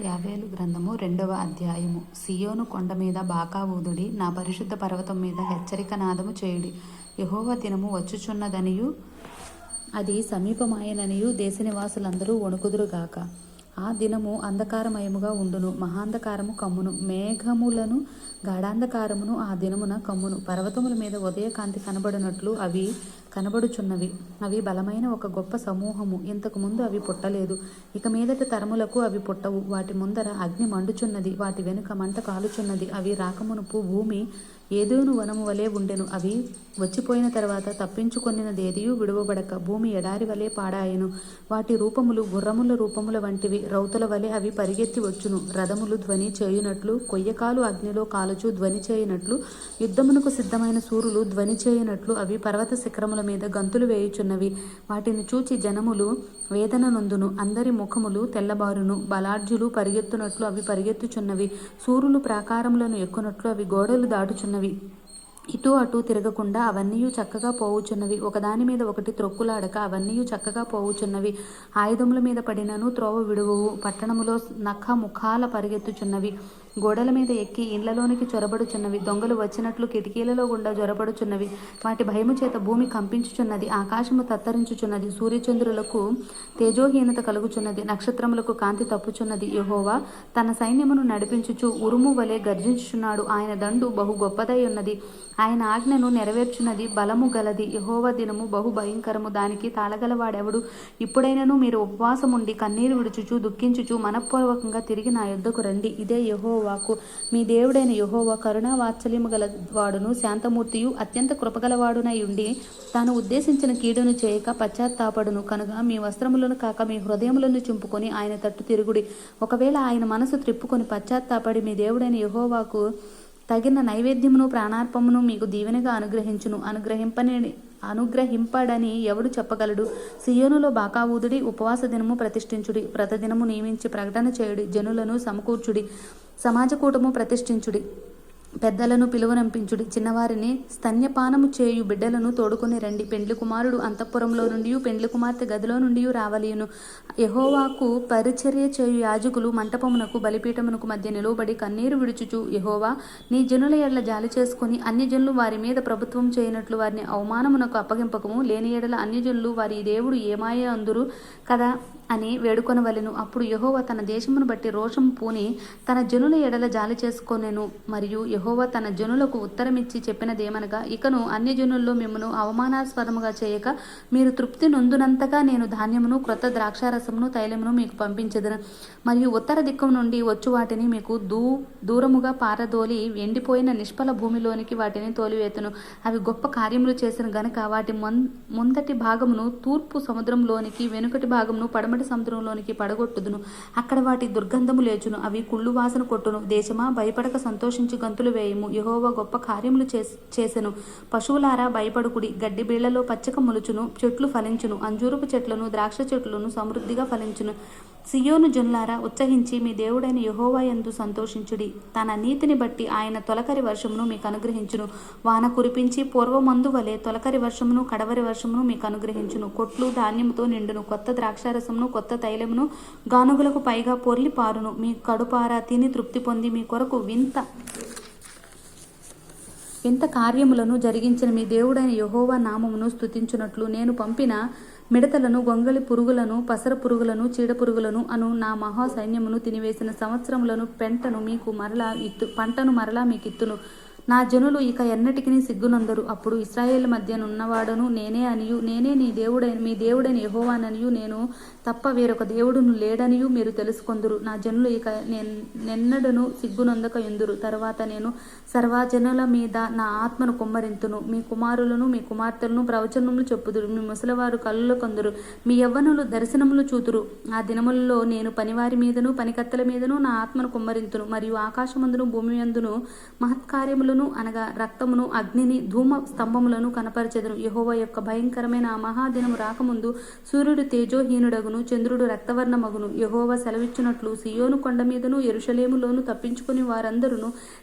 యావేలు గ్రంథము రెండవ అధ్యాయము. సియోను కొండ మీద బాకా ఊదుడి నా పరిశుద్ధ పర్వతం మీద హెచ్చరిక నాదము చేయుడి. యహోవ దినము వచ్చుచున్నదనియు అది సమీపమాయననియు దేశ నివాసులందరూ వణుకుదురుగాక. ఆ దినము అంధకారమయముగా ఉండును మహాంధకారము కమ్మును మేఘములను గాఢాంధకారమును ఆ దినమున కమ్మును. పర్వతముల మీద ఉదయకాంతి కనబడినట్లు అవి కనబడుచున్నవి. అవి బలమైన ఒక గొప్ప సమూహము. ఇంతకు ముందు అవి పుట్టలేదు. ఇక మీదటి తరములకు అవి పుట్టవు. వాటి ముందర అగ్ని మండుచున్నది. వాటి వెనుక మంట కాలుచున్నది. అవి రాకమునుపు భూమి ఏదోను వనము వలె ఉండెను. అవి వచ్చిపోయిన తర్వాత తప్పించుకొనినదేదియు విడువబడక భూమి ఎడారి వలె పాడాయెను. వాటి రూపములు గుర్రముల రూపముల వంటివి. రౌతుల వలె అవి పరిగెత్తి వచ్చును. రథములు ధ్వని చేయునట్లు కొయ్యకాలు అగ్నిలో కాలుచు ధ్వని చేయునట్లు యుద్ధమునకు సిద్ధమైన సూర్యులు ధ్వని చేయనట్లు అవి పర్వత శిఖరముల మీద గంతులు వేయుచున్నవి. వాటిని చూచి జనములు వేదన నందును అందరి ముఖములు తెల్లబారును. బలార్జులు పరిగెత్తునట్లు అవి పరిగెత్తుచున్నవి. సూర్యులు ప్రాకారములను ఎక్కునట్లు అవి గోడలు దాటుచున్నవి. ఇటు అటు తిరగకుండా అవన్నీ చక్కగా పోవుచున్నవి. ఒకదాని మీద ఒకటి త్రొక్కులాడక అవన్నీ చక్కగా పోవుచున్నవి. ఆయుధముల మీద పడినను త్రోవ విడువవు. పట్టణములో నఖ ముఖాల పరిగెత్తుచున్నవి. గోడల మీద ఎక్కి ఇండ్లలోనికి చొరబడుచున్నవి. దొంగలు వచ్చినట్లు కిటికీలలో గుండా జొరబడుచున్నవి వాటి భయము చేత భూమి కంపించుచున్నది. ఆకాశము తత్తరించుచున్నది. సూర్యచంద్రులకు తేజోహీనత కలుగుచున్నది. నక్షత్రములకు కాంతి తప్పుచున్నది. యహోవా తన సైన్యమును నడిపించుచు ఉరుము వలె గర్జించుచున్నాడు. ఆయన దండు బహు గొప్పదై ఉన్నది ఆయన ఆజ్ఞను నెరవేర్చున్నది బలము గలది. యహోవా దినము బహు భయంకరము. దానికి తాళగలవాడెవడు? ఇప్పుడైనను మీరు ఉపవాసముండి కన్నీరు విడుచుచు దుఃఖించుచు మనఃపూర్వకంగా తిరిగి నా యుద్ధకు రండి. ఇదే యహోవా యహోవాకు. మీ దేవుడైన యహోవా కరుణా వాత్సల్యము గల వాడును శాంతమూర్తియు అత్యంత కృపగలవాడునై ఉండి తాను ఉద్దేశించిన కీడును చేయక పశ్చాత్తాపడును. కనుక మీ వస్త్రములను కాక మీ హృదయములను చింపుకొని ఆయన తట్టు తిరుగుడి. ఒకవేళ ఆయన మనసు త్రిప్పుకొని పశ్చాత్తాపడి మీ దేవుడైన యహోవాకు తగిన నైవేద్యమును ప్రాణార్పమును మీకు దీవెనగా అనుగ్రహించును. అనుగ్రహింపని అనుగ్రహింపడని ఎవడు చెప్పగలడు? సియోనులో బాకావూదుడి ఉపవాస దినము ప్రతిష్ఠించుడి. ప్రతదినము నియమించి ప్రకటన చేయుడి. జనులను సమకూర్చుడి. సమాజకూటము ప్రతిష్ఠించుడి. పెద్దలను పిలువనంపించుడి. చిన్నవారిని స్తన్యపానము చేయు బిడ్డలను తోడుకొని రండి. పెండ్లి కుమారుడు అంతఃపురంలో నుండి పెండ్లి కుమార్తె గదిలో నుండి రావలియును. యహోవాకు పరిచర్య చేయు యాజకులు మంటపమునకు బలిపీఠమునకు మధ్య నిలువబడి కన్నీరు విడుచుచు యహోవా నీ జనుల ఎడల జాలి చేసుకుని అన్ని జనులు వారి మీద ప్రభుత్వం చేయనట్లు వారిని అవమానమునకు అప్పగింపకము. లేని ఎడల అన్యజనులు వారి దేవుడు ఏమాయ అందురు కదా? అని వేడుకొనవలెను. అప్పుడు యహోవ తన దేశమును బట్టి రోషం పూని తన జనుల ఎడల జాలి చేసుకొనెను. మరియు యహోవ తన జనులకు ఉత్తరమిచ్చి చెప్పినదేమనగా ఇకను అన్య జనుల్లో మిమ్మను అవమానాస్పదముగా చేయక మీరు తృప్తి నొందునంతగా నేను ధాన్యమును క్రొత్త ద్రాక్షారసమును తైలమును మీకు పంపించదును. మరియు ఉత్తర దిక్కు నుండి వచ్చు వాటిని మీకు దూ దూరముగా పారదోలి ఎండిపోయిన నిష్ఫల భూమిలోనికి వాటిని తోలివేతును. అవి గొప్ప కార్యములు చేసిన గనుక వాటి ముందటి భాగమును తూర్పు సముద్రంలోనికి వెనుకటి భాగమును పడమటి సముద్రంలోనికి పడగొట్టుదును. అక్కడ వాటి దుర్గంధము లేచును. అవి కుళ్ళు వాసన కొట్టును. దేశమా భయపడక సంతోషించి గంతులు వేయము. యహోవ గొప్ప కార్యములు చేసెను. పశువులారా భయపడుకుడి. గడ్డి బీళ్ళలో పచ్చక మొలుచును. చెట్లు ఫలించును. అంజూరపు చెట్లను ద్రాక్ష చెట్లను సమృద్ధిగా ఫలించును. సియోను జున్లారా ఉత్సహించి మీ దేవుడైన యహోవాయందు సంతోషించుడి. తన నీతిని బట్టి ఆయన తొలకరి వర్షమును మీకు అనుగ్రహించును వాన కురిపించి పూర్వమందు వలె తొలకరి వర్షమును కడవరి వర్షమును మీకు అనుగ్రహించును కొట్లు ధాన్యముతో నిండును. కొత్త ద్రాక్షారసమును కొత్త తైలమును గానుగులకు పైగా పొర్లి పారును. మీ కడుపారా తిని తృప్తి పొంది మీ కొరకు వింత వింత కార్యములను జరిగించిన మీ దేవుడైన యహోవా నామమును స్థుతించినట్లు నేను పంపిన మిడతలను గొంగలి పురుగులను పసర పురుగులను చీడ పురుగులను అను నా మహా సైన్యమును తినివేసిన సంవత్సరములను పెంటను మీకు మరలా ఇత్తు పంటను మరలా మీకు ఇత్తును నా జనులు ఇక ఎన్నటికి సిగ్గునందరు. అప్పుడు ఇస్రాయేల్ మధ్యనున్నవాడను నేనే అనియు నేనే నీ దేవుడైన మీ దేవుడైన యహోవాననియు నేను తప్ప వేరొక దేవుడును లేడనియు మీరు తెలుసుకొందురు. నా జనులు ఇక నెన్నడను సిగ్గునందక ఎందురు తర్వాత నేను సర్వజనుల మీద నా ఆత్మను కుమ్మరింతును. మీ కుమారులను మీ కుమార్తెలను ప్రవచనములు చెప్పుదురు. మీ ముసలివారు కళ్ళు కొందరు. మీ యవ్వనులు దర్శనములు చూతురు ఆ దినములలో నేను పనివారి మీదను పనికత్తెల మీదను నా ఆత్మను కుమ్మరింతును. మరియు ఆకాశమందును భూమి అందును మహత్కార్యములు అగ్నులను అనగా రక్తమును అగ్నిని ధూమ స్తంభములను కనపరచెదను. యహోవ యొక్క భయంకరమైన ఆ మహాదినము రాకముందు సూర్యుడు తేజోహీనుడగును చంద్రుడు రక్తవర్ణమగును. యహోవ సెలవిచ్చినట్లు సియోను కొండ మీదను ఎరుషలేములోను తప్పించుకుని వారందరూ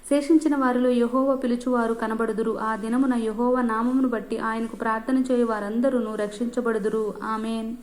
శేషించిన వారిలో యహోవ పిలుచువారు కనబడుదురు. ఆ దినమున యహోవ నామమును బట్టి ఆయనకు ప్రార్థన చేయు వారందరూ రక్షించబడుదురు. ఆమెన్.